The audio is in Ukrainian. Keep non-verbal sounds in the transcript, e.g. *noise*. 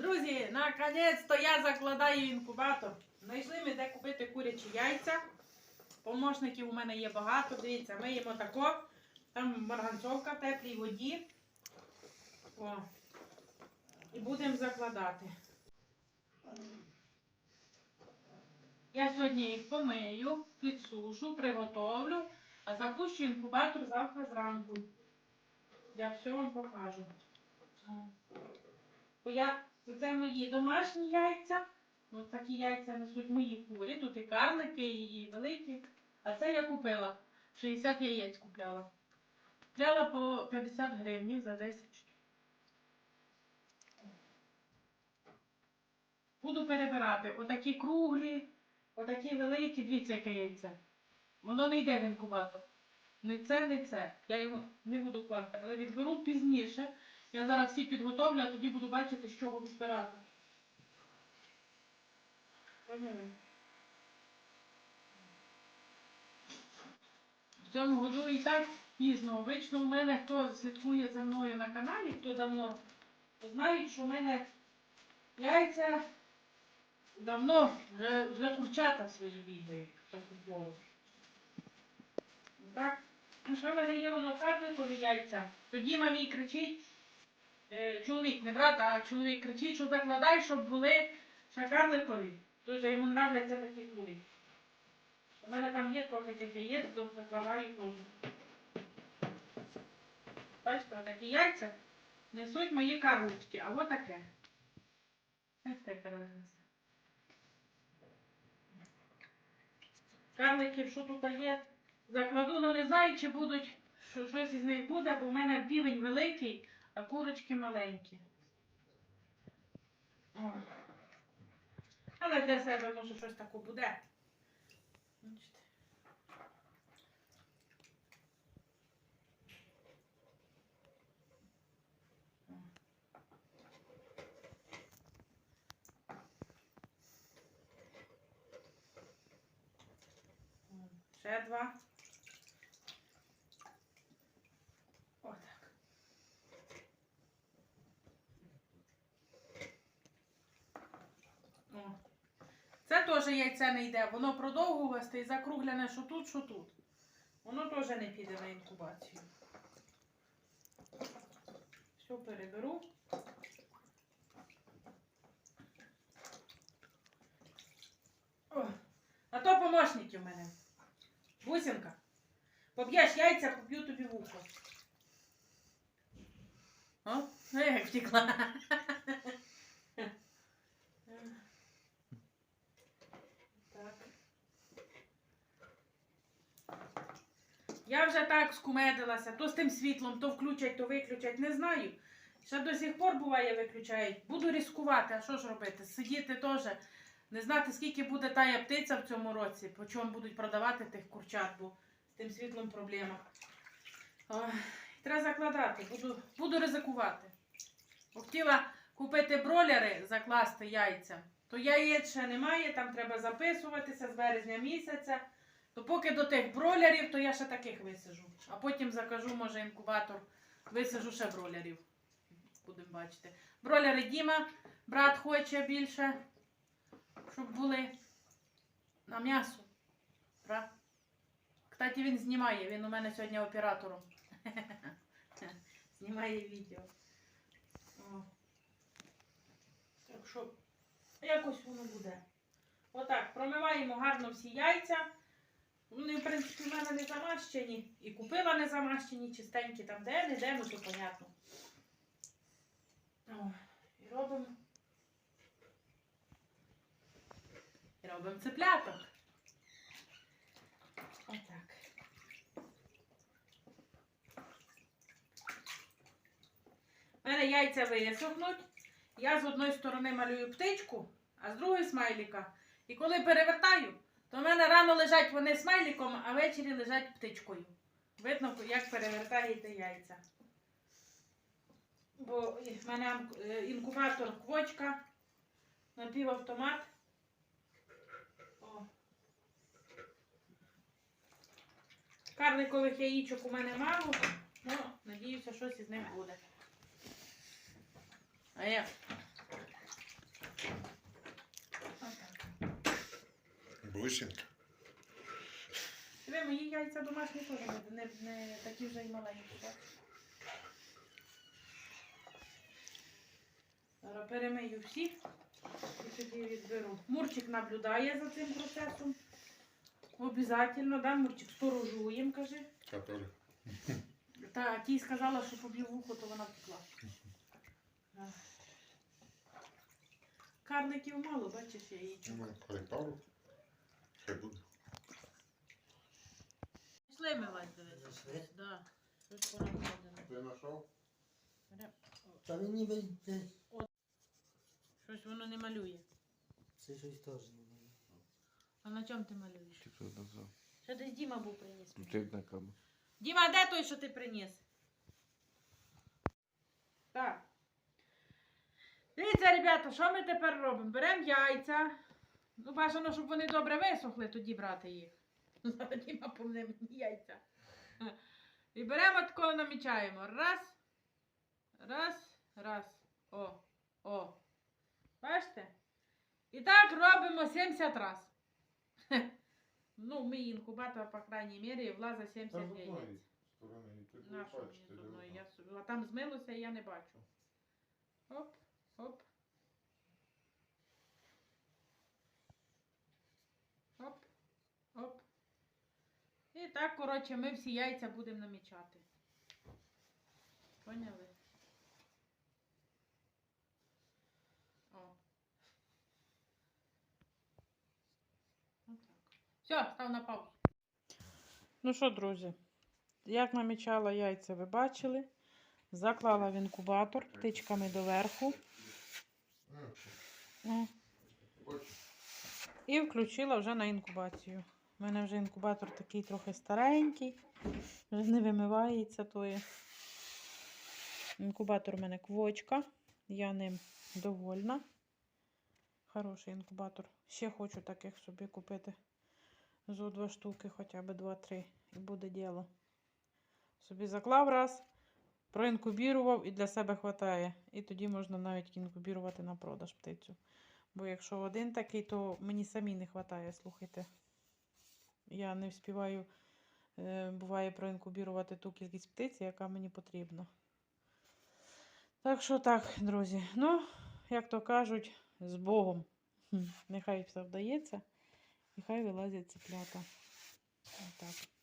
Друзі, наконець-то я закладаю інкубатор. Знайшли ми де купити курячі яйця. Помощників у мене є багато. Дивіться, ми їмо тако. Там марганцовка в теплій воді. О. І будемо закладати. Я сьогодні їх помию, підсушу, приготовлю, а запущу інкубатор завтра зранку. Я все вам покажу. Бо я це мої домашні яйця. Ось такі яйця несуть мої курі. Тут і карлики, і великі. А це я купила. 60 яєць купляла. Купляла по 50 гривень за 10 штук. Буду перебирати. Отакі круглі, отакі великі, дивіться, яке яйце. Воно не йде в інкубатор. Не це, не це. Я його не буду класти, але відберу пізніше. Я зараз всі підготовлю, а тоді буду бачити, з чого відбирати. Мгм. В цьому году і так пізно. Обично в мене, хто слідкує за мною на каналі, хто давно, то знають, що в мене яйця давно вже, вже курчата свої бігають футболу. Так. Ну що в мене є воно карликові яйця? Тоді мамі кричить, чоловік, не брат, а чоловік кричить, що закладай, щоб були ще карликові. Дуже йому нравляться такі кулі. У мене там є трохи тих яєць, то закладаю теж. Бачите, такі яйця несуть мої карлички, а таке. Ось таке разниця. Карликів, що тут є, закладу, але не знаю, чи будуть, що щось із них буде, бо в мене півень великий, а курочки маленькі. О. Але для себе може щось таке буде. Ще два. Отак. О. Це теж яйце не йде, воно продовгувасте і закругляне, що тут, що тут. Воно теж не піде на інкубацію. Все переберу. А то помощники в мене. Бусинка. Поб'єш яйця, поб'ю тобі вухо. О, ну як втекла. Так. Я вже так скумедилася, то з тим світлом, то включать, то виключать, не знаю. Ще до сих пор буває виключають. Буду ризикувати, а що ж робити? Сидіти теж. Не знати, скільки буде тая птиця в цьому році, по чому будуть продавати тих курчат, бо з тим світлом проблема. Ой, треба закладати, буду, буду ризикувати. Бо хотіла купити бролери, закласти яйця, то яєць ще немає, там треба записуватися з березня місяця. То поки до тих бролерів, то я ще таких висажу. А потім закажу, може, інкубатор, висажу ще бролерів. Будемо бачити. Бролери Діма, брат хоче більше, щоб були на м'ясо. Кстати, він знімає, він у мене сьогодні оператором. *laughs* Знімає відео. Так що, якось воно буде. Отак, промиваємо гарно всі яйця. Вони, в принципі, в мене не замащені. І купила не замащені, чистенькі там де, не де, ну то понятно. О, і робимо. І робимо цепляток. Отак. У мене яйця висохнуть. Я з одної сторони малюю птичку, а з другої смайліка. І коли перевертаю, то в мене рано лежать вони смайліком, а ввечері лежать птичкою. Видно, як перевертаєте яйця. Бо в мене е, інкубатор квочка, напівавтомат. О. Карликових яїчок у мене мало, ну, надіюся, щось із них буде. А я Вишенька. Диви, мої яйця домашні теж не, не, не такі вже й маленькі. Зараз перемию всі і тоді відберу. Мурчик наблюдає за цим процесом. Обязательно, да, Мурчик, сторожуєм, каже. Который. Та тій сказала, що поб'ю вухо, то вона втекла. А. Карликів мало, бачиш, яєчок. Ну, хай пару. Хай буде. Вас дивитися. Пішли? Да. Ти знайшов? Та він ніби. Щось воно не малює. Це щось теж не має. А на чому ти малюєш? Хто? Що десь Діма був приніс. Ну, ти на камеру. Діма, де той, що ти приніс? Так. Дивіться, ребята, що ми тепер робимо? Беремо яйця. Ну, бажано, щоб вони добре висохли, тоді брати їх. *laughs* Зараз Діма помне мені яйця. І беремо такого намічаємо. Раз. Раз, раз. О. О. Бачите? І так робимо 70 раз. *laughs* Ну, мій інкубатор, по крайній мірі, влазить 70 яєць. сторони. Ти На що мені з? Я А там змилося, і я не бачу. Оп. Оп, оп. І так, коротше, ми всі яйця будемо намічати. Поняли? О. Отак. Все, став на паузу. Ну що, друзі, як намічала яйця, ви бачили. Заклала в інкубатор птичками доверху. О. І включила вже на інкубацію. У мене вже інкубатор такий трохи старенький, вже не вимивається тої. Інкубатор у мене квочка. Я ним довольна. Хороший інкубатор. Ще хочу таких собі купити. Зо два штуки, хоча б два-три. І буде діло. Собі заклав раз, проінкубірував і для себе хватає. І тоді можна навіть інкубірувати на продаж птицю. Бо якщо один такий, то мені самі не вистачає, слухайте. Я не вспіваю, е, буває, проінкубірувати ту кількість птиці, яка мені потрібна. Так що так, друзі. Ну, як то кажуть, з Богом. Нехай все вдається, нехай вилазять цеплята. Отак.